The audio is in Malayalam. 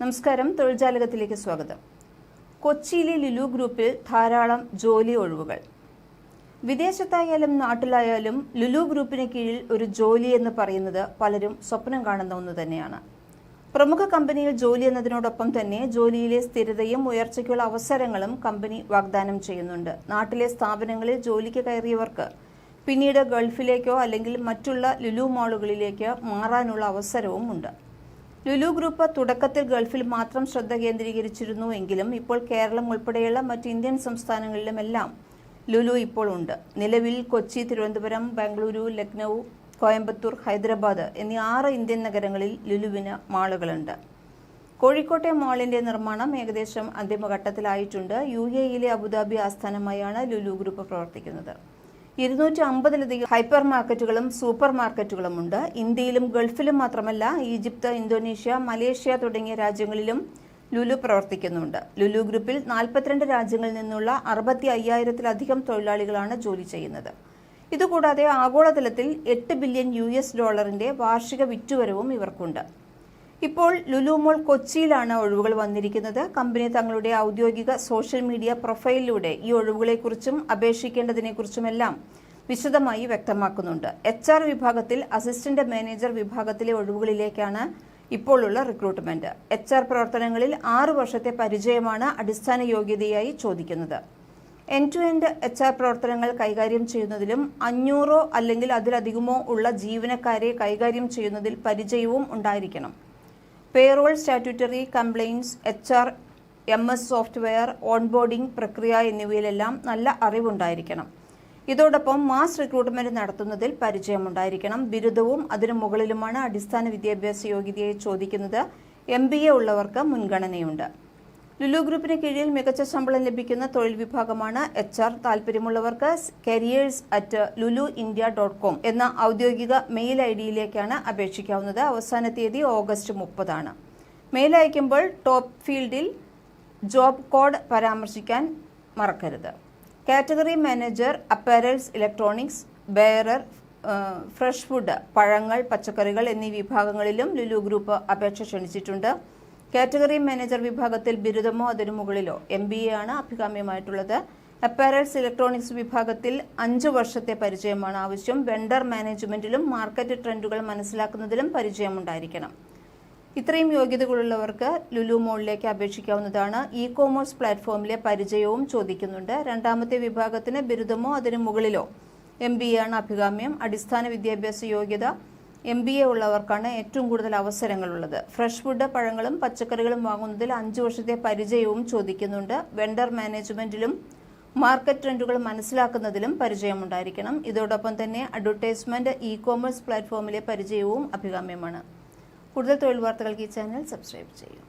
നമസ്കാരം തൊഴിൽജാലകത്തിലേക്ക് സ്വാഗതം. കൊച്ചിയിലെ ലുലു ഗ്രൂപ്പിൽ ധാരാളം ജോലി ഒഴിവുകൾ. വിദേശത്തായാലും നാട്ടിലായാലും ലുലു ഗ്രൂപ്പിന് കീഴിൽ ഒരു ജോലി എന്ന് പറയുന്നത് പലരും സ്വപ്നം കാണുന്ന ഒന്ന് തന്നെയാണ്. പ്രമുഖ കമ്പനിയിൽ ജോലി എന്നതിനോടൊപ്പം തന്നെ ജോലിയിലെ സ്ഥിരതയും ഉയർച്ചയ്ക്കുള്ള അവസരങ്ങളും കമ്പനി വാഗ്ദാനം ചെയ്യുന്നുണ്ട്. നാട്ടിലെ സ്ഥാപനങ്ങളിൽ ജോലിക്ക് കയറിയവർക്ക് പിന്നീട് ഗൾഫിലേക്കോ അല്ലെങ്കിൽ മറ്റുള്ള ലുലു മാളുകളിലേക്കോ മാറാനുള്ള അവസരവും ഉണ്ട് ലുലു ഗ്രൂപ്പ് തുടക്കത്തിൽ ഗൾഫിൽ മാത്രം ശ്രദ്ധ കേന്ദ്രീകരിച്ചിരുന്നു എങ്കിലും ഇപ്പോൾ കേരളം ഉൾപ്പെടെയുള്ള മറ്റ് ഇന്ത്യൻ സംസ്ഥാനങ്ങളിലുമെല്ലാം ലുലു ഇപ്പോൾ ഉണ്ട്. നിലവിൽ കൊച്ചി തിരുവനന്തപുരം ബംഗളൂരു ലക്നൗ കോയമ്പത്തൂർ ഹൈദരാബാദ് എന്നീ ആറ് ഇന്ത്യൻ നഗരങ്ങളിൽ ലുലുവിന് മാളുകളുണ്ട്. കോഴിക്കോട്ടെ മാളിന്റെ നിർമ്മാണം ഏകദേശം അന്തിമഘട്ടത്തിലായിട്ടുണ്ട്. യു എയിലെ അബുദാബി ആസ്ഥാനമായാണ് ലുലു ഗ്രൂപ്പ് പ്രവർത്തിക്കുന്നത്. ഇരുന്നൂറ്റി അമ്പതിലധികം ഹൈപ്പർ മാർക്കറ്റുകളും സൂപ്പർ മാർക്കറ്റുകളും ഉണ്ട്. ഇന്ത്യയിലും ഗൾഫിലും മാത്രമല്ല ഈജിപ്ത് ഇന്തോനേഷ്യ മലേഷ്യ തുടങ്ങിയ രാജ്യങ്ങളിലും ലുലു പ്രവർത്തിക്കുന്നുണ്ട്. ലുലു ഗ്രൂപ്പിൽ നാൽപ്പത്തിരണ്ട് രാജ്യങ്ങളിൽ നിന്നുള്ള അറുപത്തി അയ്യായിരത്തിലധികം തൊഴിലാളികളാണ് ജോലി ചെയ്യുന്നത്. ഇതുകൂടാതെ ആഗോളതലത്തിൽ എട്ട് ബില്യൺ യു ഡോളറിന്റെ വാർഷിക വിറ്റുവരവും ഇവർക്കുണ്ട്. ഇപ്പോൾ ലുലു മോൾ കൊച്ചിയിലാണ് ഒഴിവുകൾ വന്നിരിക്കുന്നത്. കമ്പനി തങ്ങളുടെ ഔദ്യോഗിക സോഷ്യൽ മീഡിയ പ്രൊഫൈലിലൂടെ ഈ ഒഴിവുകളെക്കുറിച്ചും അപേക്ഷിക്കേണ്ടതിനെക്കുറിച്ചുമെല്ലാം വിശദമായി വ്യക്തമാക്കുന്നുണ്ട്. എച്ച് ആർ വിഭാഗത്തിൽ അസിസ്റ്റന്റ് മാനേജർ വിഭാഗത്തിലെ ഒഴിവുകളിലേക്കാണ് ഇപ്പോഴുള്ള റിക്രൂട്ട്മെന്റ്. എച്ച് ആർ പ്രവർത്തനങ്ങളിൽ ആറു വർഷത്തെ പരിചയമാണ് അടിസ്ഥാന യോഗ്യതയായി ചോദിക്കുന്നത്. End to end H R പ്രവർത്തനങ്ങൾ കൈകാര്യം ചെയ്യുന്നതിലും അഞ്ഞൂറോ അല്ലെങ്കിൽ അതിലധികമോ ഉള്ള ജീവനക്കാരെ കൈകാര്യം ചെയ്യുന്നതിൽ പരിചയവും ഉണ്ടായിരിക്കണം. Payroll statutory compliance H R M S software onboarding പ്രക്രിയ എന്നിവയിലെല്ലാം നല്ല അറിവുണ്ടായിരിക്കണം. ഇതോടൊപ്പം മാസ് റിക്രൂട്ട്മെന്റ് നടത്തുന്നതിൽ പരിചയമുണ്ടായിരിക്കണം. ബിരുദവും അതിനു മുകളിലുമാണ് അടിസ്ഥാന വിദ്യാഭ്യാസ യോഗ്യതയെ ചോദിക്കുന്നത്. എം ബി എ ഉള്ളവർക്ക് മുൻഗണനയുണ്ട്. ലുലു ഗ്രൂപ്പിന് കീഴിൽ മികച്ച ശമ്പളം ലഭിക്കുന്ന തൊഴിൽ വിഭാഗമാണ് എച്ച് ആർ. താല്പര്യമുള്ളവർക്ക് careers at Lulu India dot com എന്ന ഔദ്യോഗിക മെയിൽ ഐ ഡിയിലേക്കാണ് അപേക്ഷിക്കാവുന്നത്. അവസാന തീയതി ഓഗസ്റ്റ് മുപ്പതാണ്. മെയിൽ അയക്കുമ്പോൾ ടോപ്പ് ഫീൽഡിൽ ജോബ് കോഡ് പരാമർശിക്കാൻ മറക്കരുത്. Category manager apparels electronics bearer fresh food പഴങ്ങൾ പച്ചക്കറികൾ എന്നീ വിഭാഗങ്ങളിലും ലുലു ഗ്രൂപ്പ് അപേക്ഷ ക്ഷണിച്ചിട്ടുണ്ട്. കാറ്റഗറി മാനേജർ വിഭാഗത്തിൽ ബിരുദമോ അതിനു മുകളിലോ. എം ബി എ ആണ് അഭികാമ്യമായിട്ടുള്ളത്. അപ്പാരൽസ് ഇലക്ട്രോണിക്സ് വിഭാഗത്തിൽ അഞ്ച് വർഷത്തെ പരിചയമാണ് ആവശ്യം. വെണ്ടർ മാനേജ്മെന്റിലും മാർക്കറ്റ് ട്രെൻഡുകൾ മനസ്സിലാക്കുന്നതിലും പരിചയമുണ്ടായിരിക്കണം. ഇത്രയും യോഗ്യതകളുള്ളവർക്ക് ലുലു മോളിലേക്ക് അപേക്ഷിക്കാവുന്നതാണ്. ഇ കോമേഴ്സ് പ്ലാറ്റ്ഫോമിലെ പരിചയവും ചോദിക്കുന്നുണ്ട്. രണ്ടാമത്തെ വിഭാഗത്തിന് ബിരുദമോ അതിനു മുകളിലോ. എം ബി ആണ് അഭികാമ്യം. അടിസ്ഥാന വിദ്യാഭ്യാസ യോഗ്യത എം ബി എ ഉള്ളവർക്കാണ് ഏറ്റവും കൂടുതൽ അവസരങ്ങളുള്ളത്. ഫ്രഷ് ഫുഡ് പഴങ്ങളും പച്ചക്കറികളും വാങ്ങുന്നതിൽ അഞ്ചു വർഷത്തെ പരിചയവും ചോദിക്കുന്നുണ്ട്. വെണ്ടർ മാനേജ്മെന്റിലും മാർക്കറ്റ് ട്രെൻഡുകൾ മനസ്സിലാക്കുന്നതിലും പരിചയമുണ്ടായിരിക്കണം. ഇതോടൊപ്പം തന്നെ അഡ്വർടൈസ്മെന്റ് ഇ കോമേഴ്സ് പ്ലാറ്റ്ഫോമിലെ പരിചയവും അഭികാമ്യമാണ്. കൂടുതൽ തൊഴിൽ വാർത്തകൾക്ക് ഈ ചാനൽ സബ്സ്ക്രൈബ് ചെയ്യൂ.